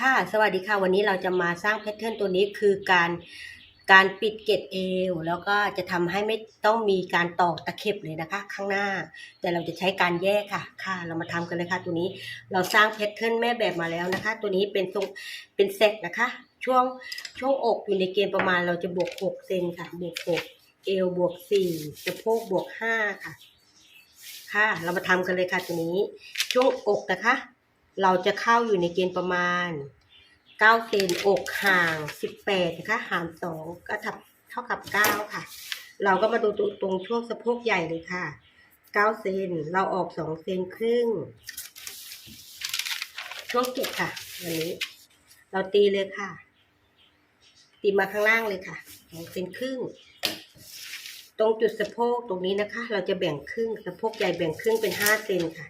ค่ะ สวัสดีค่ะ วันนี้เราจะมาสร้างแพทเทิร์นตัวนี้คือการการปิดเกล็ดเอว แล้วก็จะทำให้ไม่ต้องมีการตอกตะเข็บเลยนะคะ ข้างหน้า แต่เราจะใช้การแยกค่ะ ค่ะ เรามาทำกันเลยค่ะ ตัวนี้เราสร้างแพทเทิร์นแม่แบบมาแล้วนะคะ ตัวนี้เป็นทรงเป็นเซตนะคะ ช่วงช่วงอกอยู่ในเกณฑ์ประมาณเราจะบวก6เซนค่ะ บวก6เอวบวก4สะโพกบวก5ค่ะ ค่ะ เรามาทำกันเลยค่ะตัวนี้ ช่วงอกนะคะ เราจะเข้าอยู่ในเกณฑ์ประมาณ9เซนอกห่าง 18นะคะหาร2ก็ทับเท่ากับ 9 ค่ะ เราก็มาดูตรงช่วงสะโพกใหญ่เลยค่ะ9เซนเราออก2เซนครึ่ง ช่วงเก็บค่ะวันนี้ เราตีเลยค่ะ ตีมาข้างล่างเลยค่ะ2เซนครึ่ง ตรงจุดสะโพกตรงนี้นะคะ เราจะแบ่งครึ่งสะโพกใหญ่แบ่งครึ่งเป็น5เซนค่ะ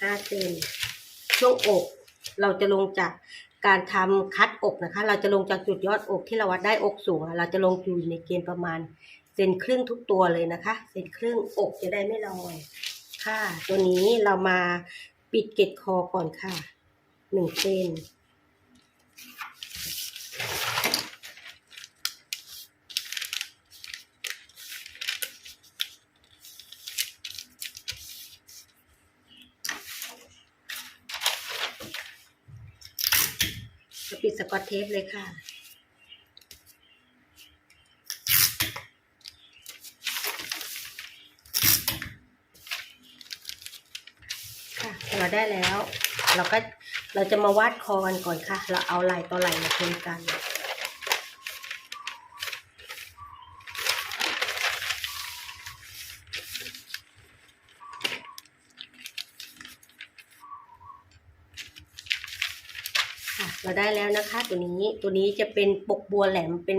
5เซน ช่วงอก เราจะลงจากการทำคัดอกนะคะ เราจะลงจากจุดยอดอกที่เราวัดได้อกสูง เราจะลงอยู่ในเกณฑ์ประมาณเซนครึ่งทุกตัวเลยนะคะเซนครึ่งอกจะได้ไม่ลอยค่ะ ตัวนี้เรามาปิดเกล็ดคอก่อนค่ะหนึ่งเซนจะปิดส กอตเทปเลยค่ะ ค่ะ เราได้แล้ว เราก็เราจะมาวาดคอกันก่อนค่ะ เราเอาลายต่อลายมาชนกัน ค่ะ เราได้แล้ว นะคะ ตัวนี้ตัวนี้จะเป็นปกบัวแหลมเป็น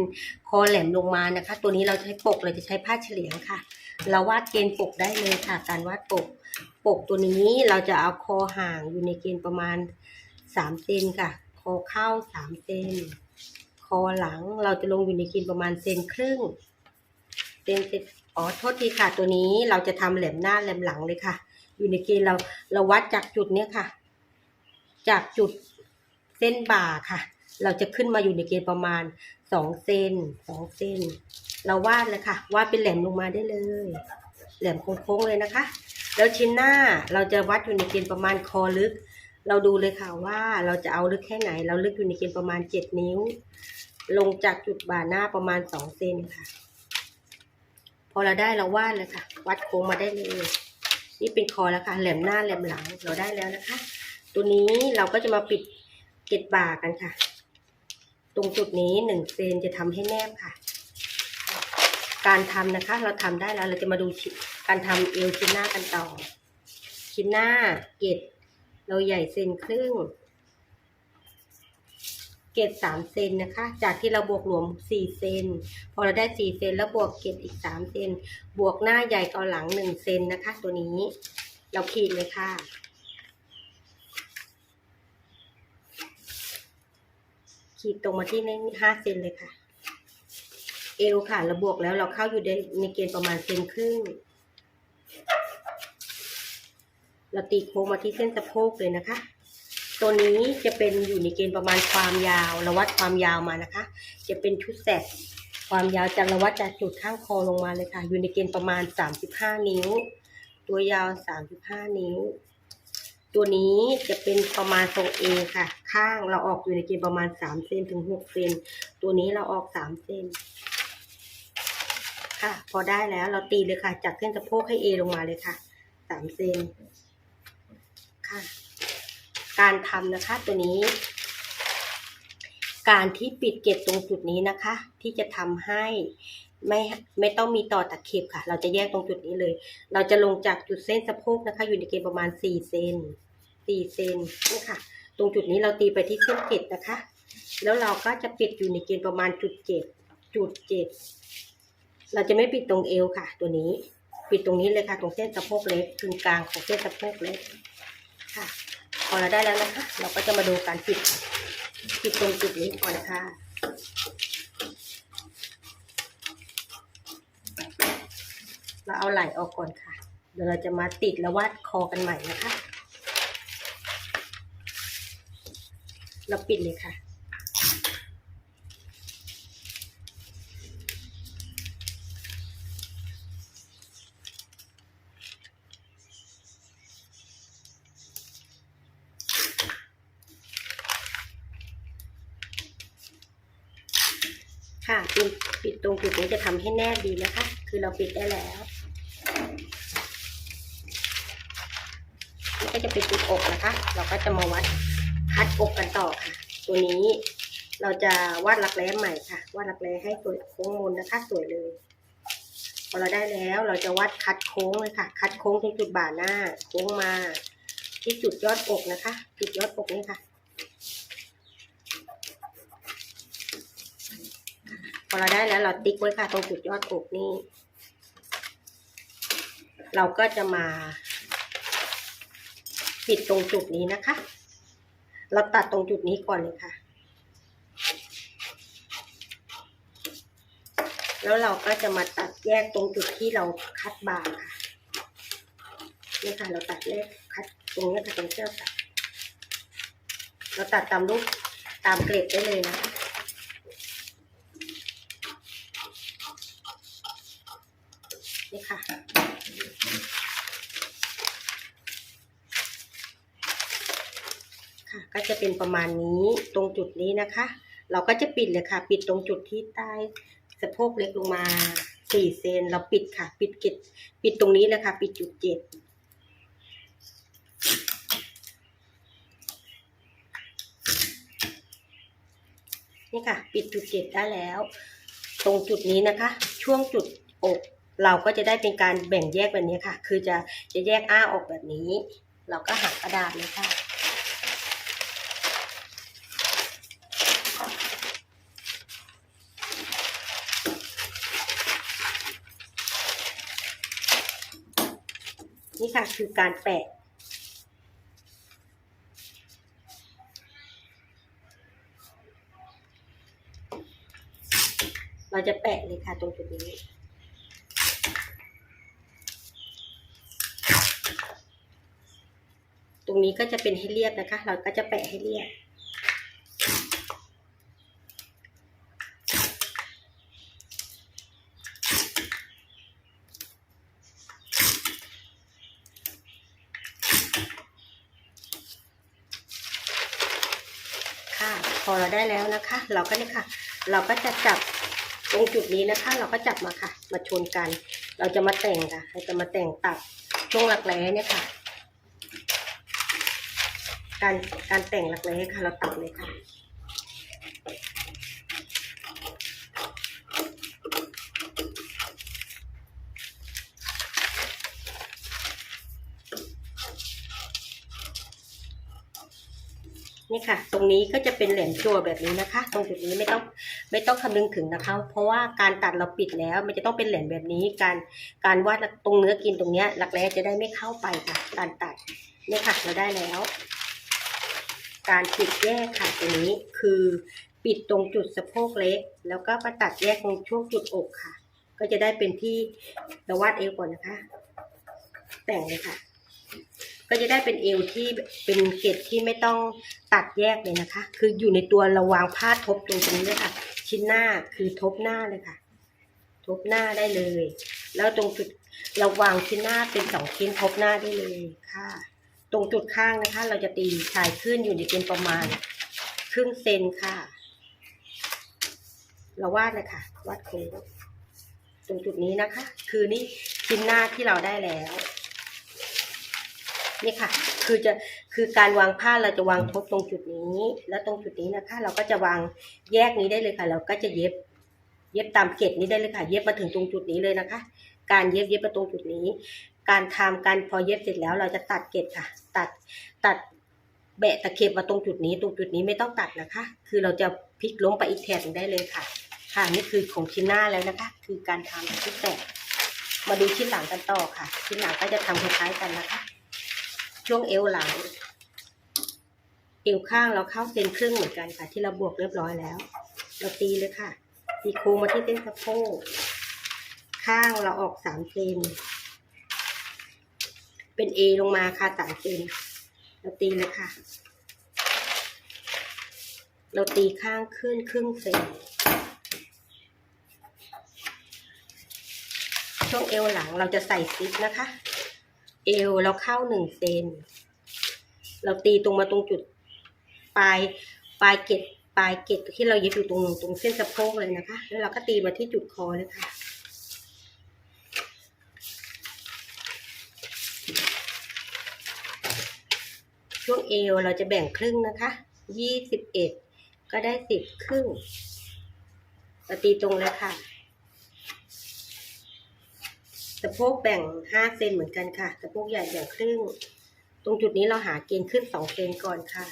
คอแหลมลงมานะคะ ตัวนี้เราใช้ปกเราจะใช้ผ้าเฉลียงค่ะ เราวาดเกณฑ์ปกได้เลยค่ะ การวาดปก ปกตัวนี้เราจะเอาคอห่างอยู่ในเกณฑ์ประมาณสามเซนค่ะ คอเข้าสามเซนคอหลังเราจะลงอยู่ในเกณฑ์ประมาณเซนครึ่งเซนเซนอ๋อโทษทีค่ะ ตัวนี้เราจะทำแหลมหน้าแหลมหลังเลยค่ะ อยู่ในเกณฑ์เราเราวัดจากจุดเนี้ยค่ะ จากจุดเส้นบ่าค่ะ เราจะขึ้นมาอยู่ในเกณฑ์ประมาณสองเซนสองเซนเราวาดเลยค่ะ วาดเป็นแหลมลงมาได้เลย แหลมโค้งๆเลยนะคะ แล้วชิ้นหน้าเราจะวัดอยู่ในเกณฑ์ประมาณคอลึก เราดูเลยค่ะว่าเราจะเอาลึกแค่ไหน เราลึกอยู่ในเกณฑ์ประมาณเจ็ดนิ้ว ลงจากจุดบ่าหน้าประมาณสองเซนค่ะ พอเราได้เราวาดเลยค่ะ วัดโค้งมาได้เลย นี่เป็นคอแล้วค่ะ แหลมหน้าแหลมหลังเราได้แล้วนะคะ ตัวนี้เราก็จะมาปิดเกล็ดบ่ากันค่ะ ตรงจุดนี้หนึ่งเซนจะทำให้แนบค่ะ การทำนะคะ เราทำได้แล้วเราจะมาดูการทำเอวชิ้นหน้ากันต่อ ชิ้นหน้าเกล็ดเราใหญ่เซนครึ่ง เกล็ดสามเซนนะคะ จากที่เราบวกรวมสี่เซนพอเราได้สี่เซนแล้วบวกเกล็ดอีกสามเซนบวกหน้าใหญ่กับหลังหนึ่งเซนนะคะ ตัวนี้ เราขีดเลยค่ะ ขีดตรงมาที่ในห้าเซนเลยค่ะ เอวค่ะเราบวกแล้วเราเข้าอยู่ในในเกณฑ์ประมาณเซนครึ่ง เราตีโค้งมาที่เส้นสะโพกเลยนะคะ ตัวนี้จะเป็นอยู่ในเกณฑ์ประมาณความยาวเราวัดความยาวมานะคะ จะเป็นชุดแสกความยาวจากราวัดจากจุดข้างคอลงมาเลยค่ะ อยู่ในเกณฑ์ประมาณสามสิบห้านิ้ว ตัวยาวสามสิบห้านิ้ว ตัวนี้จะเป็นประมาณทรงเอค่ะ ข้างเราออกอยู่ในเกณฑ์ประมาณสามเซนถึงหกเซนตัวนี้เราออกสามเซนค่ะ พอได้แล้วเราตีเลยค่ะ จากเส้นสะโพกให้เอลงมาเลยค่ะสามเซนค่ะ การทำนะคะตัวนี้ การที่ปิดเก็บตรงจุดนี้นะคะ ที่จะทำให้ไม่ไม่ต้องมีต่อตะเข็บค่ะ เราจะแยกตรงจุดนี้เลย เราจะลงจากจุดเส้นสะโพกนะคะ อยู่ในเกณฑ์ประมาณสี่เซนสี่เซนนี่ค่ะ ตรงจุดนี้เราตีไปที่เส้นเจ็ดนะคะ แล้วเราก็จะปิดอยู่ในเกณฑ์ประมาณจุดเจ็ดจุดเจ็ดเราจะไม่ปิดตรงเอวค่ะ ตัวนี้ ปิดตรงนี้เลยค่ะ ตรงเส้นสะโพกเล็กกึ่งกลางของเส้นสะโพกเล็กค่ะ พอเราได้แล้วนะคะ เราก็จะมาดูการปิดปิดตรงจุดนี้ก่อนค่ะเราเอาไหล่ออกก่อนค่ะ เดี๋ยวเราจะมาติดแล้ววาดคอกันใหม่นะคะ เราปิดเลยค่ะ ค่ะปิดปิดตรงจุดนี้จะทำให้แน่ดีนะคะ คือเราปิดได้แล้วนี่ก็จะเป็นจุดอกนะคะ เราก็จะมาวัด คัดอกกันต่อค่ะ ตัวนี้เราจะวาดรักแร้ใหม่ค่ะ วาดรักแร้ให้สวยโค้งมนนะคะสวยเลยพอเราได้แล้วเราจะวัดคัดโค้งเลยค่ะ คัดโค้งตรงจุดบ่าหน้า โค้งมา ที่จุดยอดอกนะคะ จุดยอดอกนี่ค่ะพอเราได้แล้วเราติ๊กไว้ค่ะตรงจุดยอดอกนี่เราก็จะมาปิดตรงจุดนี้นะคะ เราตัดตรงจุดนี้ก่อนเลยค่ะ แล้วเราก็จะมาตัดแยกตรงจุดที่เราคัดบางค่ะนี่ค่ะเราตัดแยกคัดตรงนี้ค่ะตรงเชือกตัด เราตัดตามรูปตามเกรดได้เลยนะคะนี่ค่ะ ค่ะ ก็จะเป็นประมาณนี้ตรงจุดนี้นะคะ เราก็จะปิดเลยค่ะ ปิดตรงจุดที่ใต้สะโพกเล็กลงมาสี่เซนเราปิดค่ะ ปิดเกตปิดตรงนี้เลยค่ะปิดจุดเจ็ดนี่ค่ะ ปิดจุดเจ็ดได้แล้ว ตรงจุดนี้นะคะ ช่วงจุดอกเราก็จะได้เป็นการแบ่งแยกแบบนี้ค่ะ คือจะจะแยกอ้าออกแบบนี้ เราก็หักกระดาษเลยค่ะ นี่ค่ะคือการแปะ เราจะแปะเลยค่ะตรงจุดนี้ตรงนี้ก็จะเป็นให้เรียบนะคะ เราก็จะแปะให้เรียบ ค่ะ พอเราได้แล้วนะคะ เราก็เนี่ยค่ะ เราก็จะจับตรงจุดนี้นะคะ เราก็จับมาค่ะ มาชนกัน เราจะมาแต่งค่ะ เราจะมาแต่งตัดช่วงหลักแร้เนี่ยค่ะ การการแต่งหลักแร้ค่ะ เราตัดเลยค่ะ นี่ค่ะ ตรงนี้ก็จะเป็นแหลมจั่วแบบนี้นะคะ ตรงจุดนี้ไม่ต้องไม่ต้องคำนึงถึงนะคะ เพราะว่าการตัดเราปิดแล้วมันจะต้องเป็นแหลมแบบนี้ การการวาดตรงเนื้อกินตรงเนี้ยหลักแร้จะได้ไม่เข้าไปค่ะ การตัดนี่ค่ะเราได้แล้ว การปิดแยกค่ะตรงนี้คือปิดตรงจุดสะโพกเล็ก แล้วก็มาตัดแยกตรงช่วงจุดอกค่ะ ก็จะได้เป็นที่เราวาดเอวก่อนนะคะ แต่งเลยค่ะ ก็จะได้เป็นเอวที่เป็นเกล็ดที่ไม่ต้องตัดแยกเลยนะคะ คืออยู่ในตัวราวางผ้าทบตรงตรงนี้เลยค่ะ ชิ้นหน้าคือทบหน้าเลยค่ะ ทบหน้าได้เลย แล้วตรงจุดราวางชิ้นหน้าเป็นสองชิ้นทบหน้าได้เลยค่ะ ตรงจุดข้างนะคะ เราจะตีชายขึ้นอยู่ในเป็นประมาณครึ่งเซนค่ะ เราวาดเลยค่ะวาดโค้งตรงจุดนี้นะคะ คือนี่ชิ้นหน้าที่เราได้แล้ว นี่ค่ะ คือจะคือการวางผ้าเราจะวางทบตรงจุดนี้ แล้วตรงจุดนี้นะคะ เราก็จะวางแยกนี้ได้เลยค่ะ เราก็จะเย็บ เย็บตามเกล็ดนี้ได้เลยค่ะ เย็บมาถึงตรงจุดนี้เลยนะคะ การเย็บเย็บมาตรงจุดนี้ การทำการพอเย็บเสร็จแล้ว เราจะตัดเกล็ดค่ะ ตัดตัดแบะตะเข็บมาตรงจุดนี้ ตรงจุดนี้ไม่ต้องตัดนะคะ คือเราจะพลิกล้มไปอีกแถบนึงได้เลยค่ะ ค่ะนี่คือของชิ้นหน้าแล้วนะคะ คือการทำชิ้นแตกมาดูชิ้นหลังกันต่อค่ะ ชิ้นหลังก็จะทำคล้ายๆกันนะคะ ช่วงเอวหลัง เอวข้างเราเข้าเซนครึ่งเหมือนกันค่ะ ที่เราบวกเรียบร้อยแล้ว เราตีเลยค่ะ ตีโค้งมาที่เส้นสะโพกข้างเราออกสามเซนเป็นเอลงมาค่ะสามเซนเราตีเลยค่ะ เราตีข้างขึ้นครึ่งเซนช่วงเอวหลังเราจะใส่ซิปนะคะ เอวเราเข้าหนึ่งเซน เราตีตรงมาตรงจุดปลายปลายเกล็ดปลายเกล็ดที่เราเย็บอยู่ตรงตรงเส้นสะโพกเลยนะคะ แล้วเราก็ตีมาที่จุดคอเลยค่ะช่วงเอวเราจะแบ่งครึ่งนะคะ ยี่สิบเอ็ดก็ได้สิบครึ่งตีตรงเลยค่ะ สะโพกแบ่งห้าเซนเหมือนกันค่ะ สะโพกใหญ่แบ่งครึ่ง ตรงจุดนี้เราหาเกณฑ์ขึ้นสองเซนก่อนค่ะ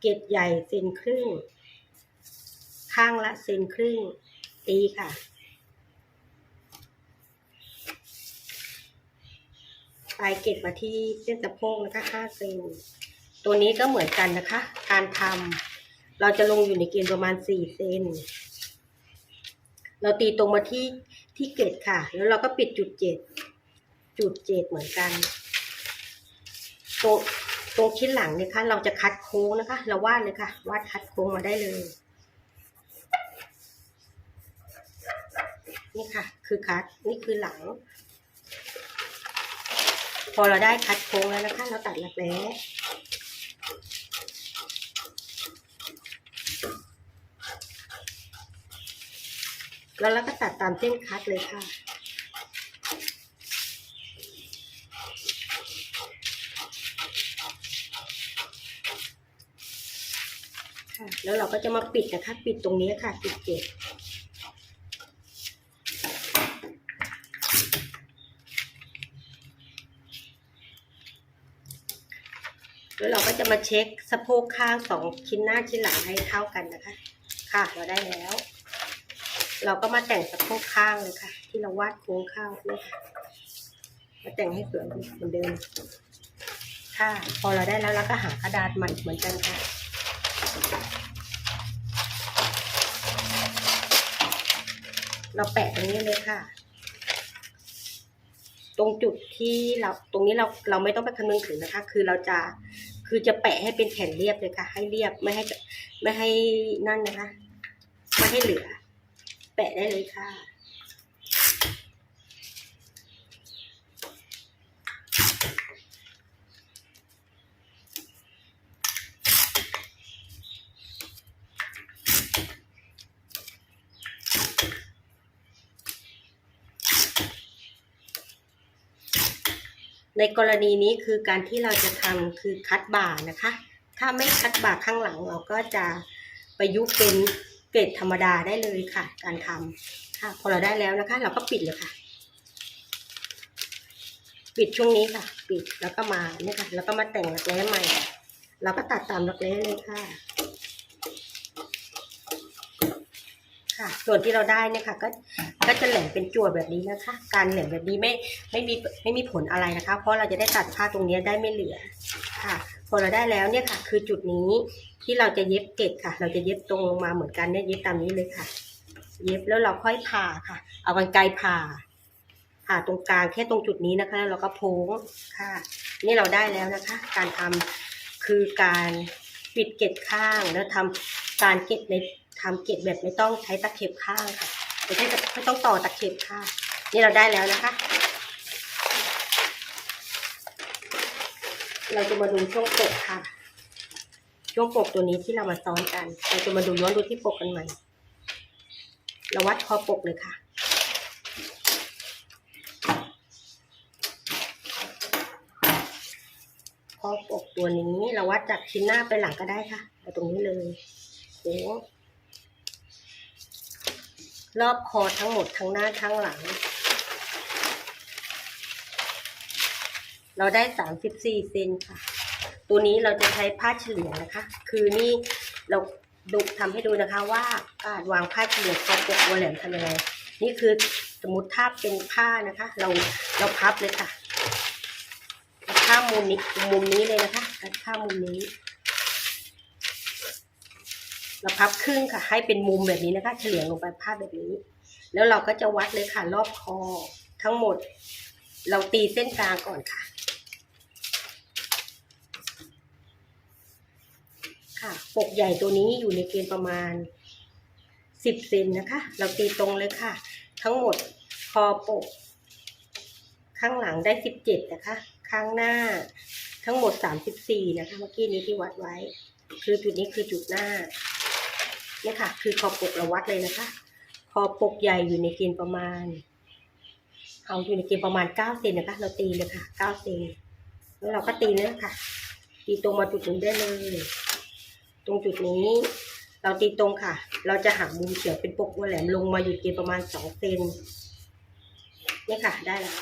เกตใหญ่เซนครึ่ง ข้างละเซนครึ่ง ตีค่ะปลายเกตมาที่เส้นสะโพกนะคะห้าเซน ตัวนี้ก็เหมือนกันนะคะ การทำเราจะลงอยู่ในเกณฑ์ประมาณสี่เซน เราตีตรงมาที่ ที่เกตค่ะ แล้วเราก็ปิดจุดเจ็ดจุดเจ็ดเหมือนกันตรงตรงชิ้นหลังเนี่ยค่ะ เราจะคัดโค้งนะคะ เราวาดเลยค่ะ วาดคัดโค้งมาได้เลย นี่ค่ะ คือคัด นี่คือหลัง พอเราได้คัดโค้งแล้วนะคะ เราตัดหลักแร้ แล้วเราก็ตัดตามเส้นคัดเลยค่ะค่ะ แล้วเราก็จะมาปิดนะคะ ปิดตรงนี้ค่ะ ปิดเจ็ดแล้วเราก็จะมาเช็คสะโพกข้างสองชิ้นหน้าชิ้นหลังให้เท่ากันนะคะ ค่ะ เราได้แล้ว เราก็มาแต่งสะโพกข้างเลยค่ะ ที่เราวาดโค้งข้างเนี่ยค่ะมาแต่งให้สวยเหมือนเดิมค่ะ พอเราได้แล้วเราก็หากระดาษใหม่เหมือนกันค่ะเราแปะตรงนี้เลยค่ะ ตรงจุดที่เราตรงนี้เราเราไม่ต้องไปคำนึงถึงนะคะ คือเราจะคือจะแปะให้เป็นแผ่นเรียบเลยค่ะ ให้เรียบไม่ให้ไม่ให้นั่นนะคะ ไม่ให้เหลือ แปะได้เลยค่ะในกรณีนี้คือการที่เราจะทำคือคัดบ่านะคะ ถ้าไม่คัดบ่าข้างหลังเราก็จะประยุกต์เป็น เกรดธรรมดาได้เลยค่ะ การทำค่ะ พอเราได้แล้วนะคะ เราก็ปิดเลยค่ะ ปิดช่วงนี้ค่ะ ปิดแล้วก็มาเนี่ยค่ะ แล้วก็มาแต่งรักแร้ใหม่ เราก็ตัดตามรักแร้เลยค่ะค่ะส่วนที่เราได้เนี่ยค่ะก็ก็จะแหลมเป็นจั่วแบบนี้นะคะ การแหลมแบบนี้ไม่ไม่มีไม่มีผลอะไรนะคะ เพราะเราจะได้ตัดผ้าตรงนี้ได้ไม่เหลือค่ะ พอเราได้แล้วเนี่ยค่ะ คือจุดนี้ ที่เราจะเย็บเกล็ดค่ะ เราจะเย็บตรงลงมาเหมือนกันเนี่ยเย็บตามนี้เลยค่ะ เย็บแล้วเราค่อยผ่าค่ะ เอากรรไกรผ่าผ่าตรงกลางแค่ตรงจุดนี้นะคะแล้วเราก็โพ้งค่ะ นี่เราได้แล้วนะคะ การทำคือการปิดเกล็ดข้างแล้วทำการเกล็ดในทำเกล็ดแบบไม่ต้องใช้ตะเข็บข้างค่ะไม่ใช่ไม่ต้องต่อตะเข็บค่ะนี่เราได้แล้วนะคะ เราจะมาดูช่วงปกค่ะ ช่วงปกตัวนี้ที่เรามาซ้อนกันเราจะมาดูย้อนดูที่ปกกันใหม่เราวัดคอปกเลยค่ะ คอปกตัวนี้เราวัดจากชิ้นหน้าไปหลังก็ได้ค่ะเอาตรงนี้เลยโค้รอบคอทั้งหมดทั้งหน้าทั้งหลัง เราได้สามสิบสี่เซนค่ะ ตัวนี้เราจะใช้ผ้าเฉลี่ยนะคะ คือนี่เราดูทำให้ดูนะคะว่าการวางผ้าเฉลี่ยคอปกวัวแหลมทำยังไงนี่คือสมมติถ้าเป็นผ้านะคะ เราเราพับเลยค่ะข้ามมุมนี้มุมนี้เลยนะคะข้ามมุมนี้ เราพับครึ่งค่ะ ให้เป็นมุมแบบนี้นะคะ เฉลี่ยลงไปภาแบบนี้ แล้วเราก็จะวัดเลยค่ะ รอบคอทั้งหมด เราตีเส้นกลางก่อนค่ะ ค่ะ พ ปกใหญ่ตัวนี้อยู่ในเกณฑ์ประมาณสิบเซนนะคะ เราตีตรงเลยค่ะ ทั้งหมดคอปก ข้างหลังได้สิบเจ็ดนะคะ ข้างหน้าทั้งหมดสามสิบสี่นะคะ เมื่อกี้นี้ที่วัดไว้ คือจุดนี้คือจุดหน้าเนี่ยค่ะ คือคอปกเราวัดเลยนะคะ คอปกใหญ่อยู่ในเกณฑ์ประมาณ เอาอยู่ในเกณฑ์ประมาณเก้าเซนนะคะ เราตีเลยค่ะเก้าเซนแล้วเราก็ตีเลยค่ะ ตีตรงมาจุดนี้ได้เลย ตรงจุดนี้ เราตีตรงค่ะ เราจะหักมุมเฉียงเป็นปกหัวแหลมลงมาอยู่เกณฑ์ประมาณสองเซนนี่ค่ะได้แล้ว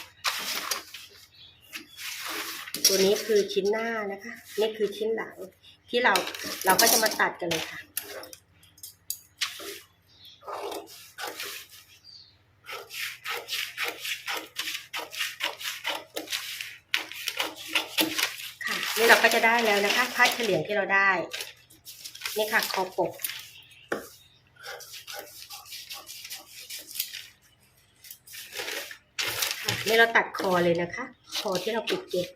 ตัวนี้คือชิ้นหน้านะคะ นี่คือชิ้นหลังที่เราเราก็จะมาตัดกันเลยค่ะค่ะนี่เราก็จะได้แล้วนะคะผ้าเฉลียงที่เราได้ นี่ค่ะคอปกค่ะนี่เราตัดคอเลยนะคะ คอที่เราปิดเก็บ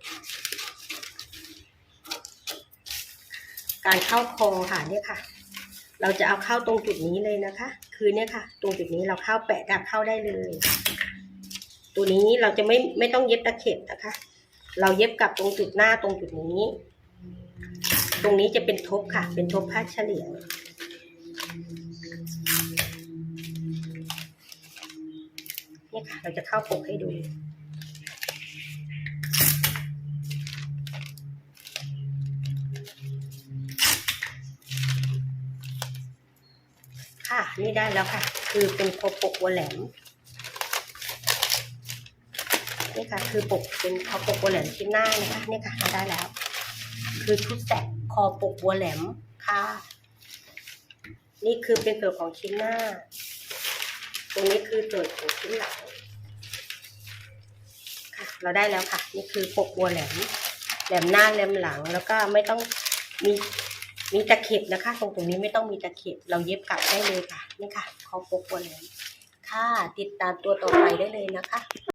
การเข้าคอค่ะเนี่ยค่ะ เราจะเอาเข้าตรงจุดนี้เลยนะคะ คือเนี่ยค่ะ ตรงจุดนี้เราเข้าแปะดักเข้าได้เลย ตัวนี้เราจะไม่ไม่ต้องเย็บตะเข็บนะคะ เราเย็บกับตรงจุดหน้าตรงจุดนี้ ตรงนี้จะเป็นทบค่ะ เป็นทบผ้าเฉลียงนี่ค่ะ เราจะเข้าปกให้ดูค่ะ นี่ได้แล้วค่ะ คือเป็นคอปกวัวแหลม นี่ค่ะ คือปกเป็นคอปกวัวแหลมชิ้นหน้านะคะ นี่ค่ะ เราได้แล้ว คือชุดแสก คอปกวัวแหลมค่ะ นี่คือเป็นส่วนของชิ้นหน้า ตรงนี้คือส่วนของชิ้นหลังค่ะ เราได้แล้วค่ะ นี่คือปกวัวแหลม แหลมหน้าแหลมหลังแล้วก็ไม่ต้องมีมีตะเข็บนะคะตรงตรงนี้ไม่ต้องมีตะเข็บเราเย็บกลับได้เลยค่ะนี่ค่ะคอปกวัวแหลมค่ะ ติดตามตัวต่อไปได้เลยนะคะ